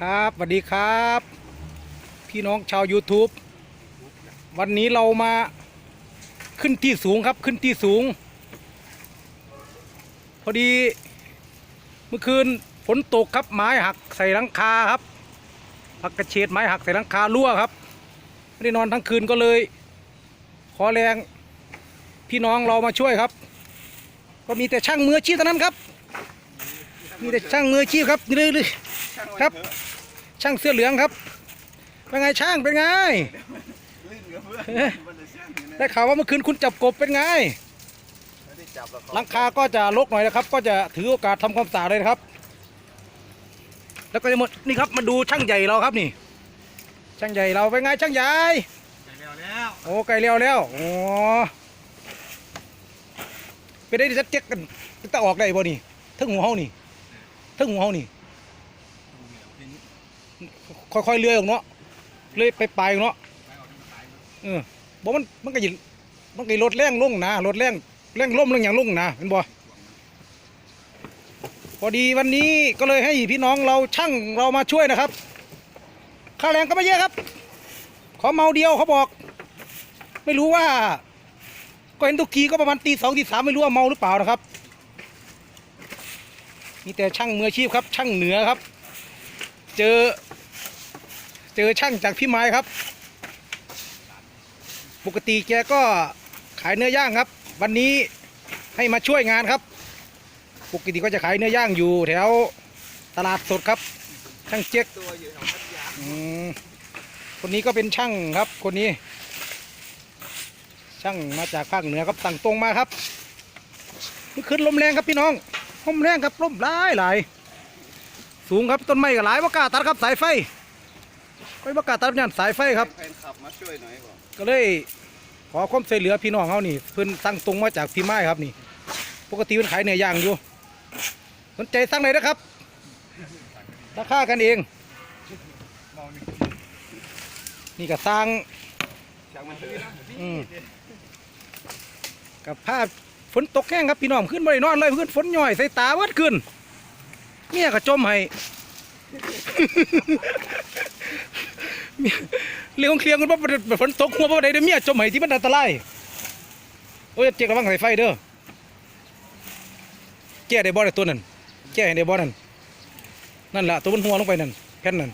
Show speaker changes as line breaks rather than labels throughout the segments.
ครับสวัสดีครับ พี่น้องชาว YouTube วันนี้เรามาขึ้นที่สูงครับขึ้นที่สูง พอดี เมื่อคืนฝนตกครับไม้หักใส่หลังคาครับผักกระเฉดไม้หักใส่หลังคารั่วครับไม่ได้นอนทั้งคืนก็เลย ขอแรงพี่น้องเรามาช่วยครับ ก็มีแต่ช่างมืออาชีพเท่านั้นครับ มีแต่ช่างมืออาชีพครับนี่เลย ครับ ช่างเสื้อเหลืองครับ เป็นไงช่างเป็นไง
ลื่นกับเพื่อน
เอ๊ะ
มันจะเชื่องอยู่นะ
ได้ข่าวว่าเมื่อคืนคุณจับกบเป็นไง
ไม่ได้จับหรอก
หลังคาก็จะลกหน่อยนะครับ ก็จะถือโอกาสทำความสะอาดเลยนะครับ แล้วก็จะหมดนี่ครับมาดูช่างใหญ่เราครับนี่ ช่างใหญ่เราเป็นไงช่างใหญ่
เร็วแล้ว
โอ้ไกลเร็วแล้วโอ้ไปได้จัดเจ๊กกันตะออกได้บ่นี่ทั้งหูเฮานี่ทั้งหูเฮานี่ ค่อยๆเลื่อยออกเนาะเลื่อยไปปลายเนาะเออบอกมันมันก็ยิมันก็ลดแรงลงนะลดแรงแรงล่มแรงอย่างลงนะเห็นบ่พอดีวันนี้ก็เลยให้พี่น้องเราช่างเรามาช่วยนะครับ ค่าแรงก็ไม่เยอะครับ ขอเมาเดียวเขาบอก ไม่รู้ว่า ก็เห็นทุกทีก็ประมาณตีสองตีสามไม่รู้ว่าเมาหรือเปล่านะครับ มีแต่ช่างมืออาชีพครับ ช่างเหนือครับ เจอ เจอช่างจากพี่ไม้ครับ ปกติแกก็ขายเนื้อย่างครับ วันนี้ให้มาช่วยงานครับ ปกติก็จะขายเนื้อย่างอยู่แถวตลาดสดครับ ช่างเจ๊ก
ตัวอยู่แถวพัทยา
อืมคนนี้ก็เป็นช่างครับ คนนี้ ช่างมาจากภาคเหนือครับสั่งตรงมาครับเมื่อคืนลมแรงครับพี่น้องลมแรงครับลมหลายหลาย สูงครับต้นไม้ก็หลายว่ากล้าตัดครับสายไฟไม่ว่ากล้าตัดเนี่ยสายไฟครับ
แฟนขับมาช่วยหน่อยบอก
ก็เลยขอความช่วยเหลือพี่น้องเขานี่เพิ่นสั่งตรงมาจากพี่ไม้ครับนี่ ปกติเพิ่นขายเนื้อย่างอยู่สนใจสั่งเลยนะครับราคากันเอง
มองนี่
นี่ก็สร้าง
ช่างมันเถอะ
อืมกับภาพฝนตกแห้งครับพี่น้องขึ้นบ่ได้นอนเลยขึ้นฝนย่อยใส่ตาวัดขึ้น เมียก็จมให้เมียเรื่องเคลียงกันว่าฝนตกหัวบ่ได้เด้อเมียจมให้ที่มันอันตรายโอ้ยเจ๊กระวังสายไฟเด้อแก้ได้บ่ได้ตัวนั้นแก้ให้ได้บ่นั่นนั่นล่ะตัวมันหัวลงไปนั่นแผ่นนั่น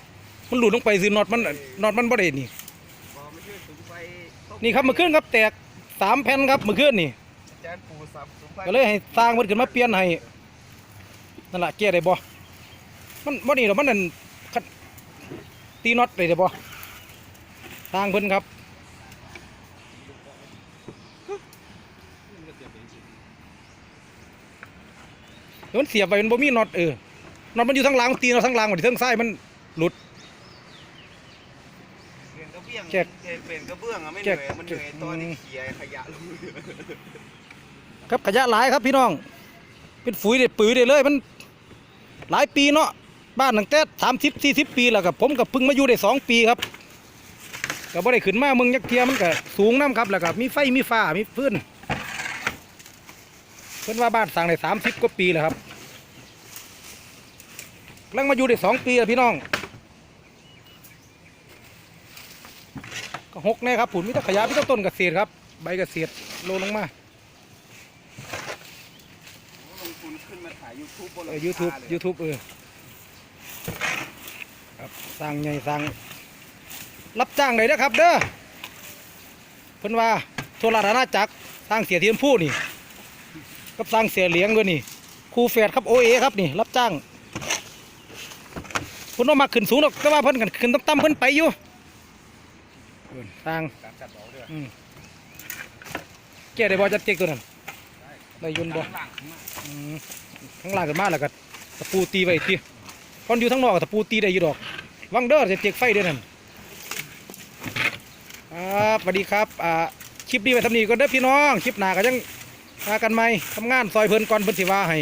มันหลุดลงไปซื้อน็อตมันน็อตมันบ่ได้นี่
บอกไม่ช่วยสูงไฟต้ม
นี่ครับเมื่อคืนครับแตกสามแผ่นครับเมื่อคืนนี่
จานปูสับสูงไฟ
ก็เลยให้สร้างมันขึ้นมาเปลี่ยนให้นั่นแหละแก้ได้บ่ มันบ่นี่หรอกมันนั่นคัดตีน็อตได้ได้บ่สร้างเพิ่นครับเดี๋ยวมันเสียบไปมันบ่มีน็อตเออน็อตมันอยู่ทั้งหล่างมันตีน็อตทั้งหล่างมันทั้งซ้ายมันหลุด
เปลี่ยนกระเบื้อง
แจ็ค
เปลี่ยนกระเบื้องอะไม่เห
แจ็
นื่
ค
อยมันเหนื่อยตอนที่เขี่ยขยะลง
ครับขยะหลายครับพี่น้อง เป็นฝุ่ยได้ปุ๋ยได้เลยมันหลายปีเนาะ บ้านตั้งแต่สามสิบสี่สิบปีแล้วกับผมกับพิ่งมาอยู่ได้สองปีครับก็บ่ได้ขึ้นมาเมืองยักเทียมันก็สูงน้ำครับแล้วก็มีไฟมีฟ้ามีพื้นเพิ่นว่าบ้านสร้างได้สามสิบกว่าปีแล้วครับกำลังมาอยู่ได้สองปีแล้วพี่น้องก็หกแน่ครับผุนมิตรขยะมิตรต้นเกษตรครับ ใบเกษตรโลลงมา
ลงทุนขึ้นมาถ่ายยูทูบบนห
เออยูทูบ
เลย
ยูทูบเออ ครับสร้างใหญ่สร้างรับจ้างเลยนะครับเด้อเพิ่นว่าทั่วราชอาณาจักรสร้างเสียเทียมผู้นี่กับสร้างเสียเหลียงด้วยนี่ครูแฝดครับโอเอครับนี่ รับจ้างเพิ่นว่ามาขึ้นสูงหรอกแต่ว่าเพิ่นกันขึ้นต่ำๆเพิ่นไปอยู่สร้าง
เบาด้วย
อืมแก้ได้บ่จัดเจ๊กตัวนั้นได้ยุนบ่
หลังมาก
อืมข้างล่างกันมากแล้วก็ตะปูตีไว้ทีตอนอยู่ทั้งนอกตะปูตีได้อยู่ดอก วังเด้อจะเจ็กไฟด้วยนั่นครับสวัสดีครับอ่าคลิปนี้ไปทำนี้ก็เด้อพี่น้อง คลิปหนาก็ยังพากันไหมทำงานซอยเพิ่นก่อนเพิ่นสิว่าให้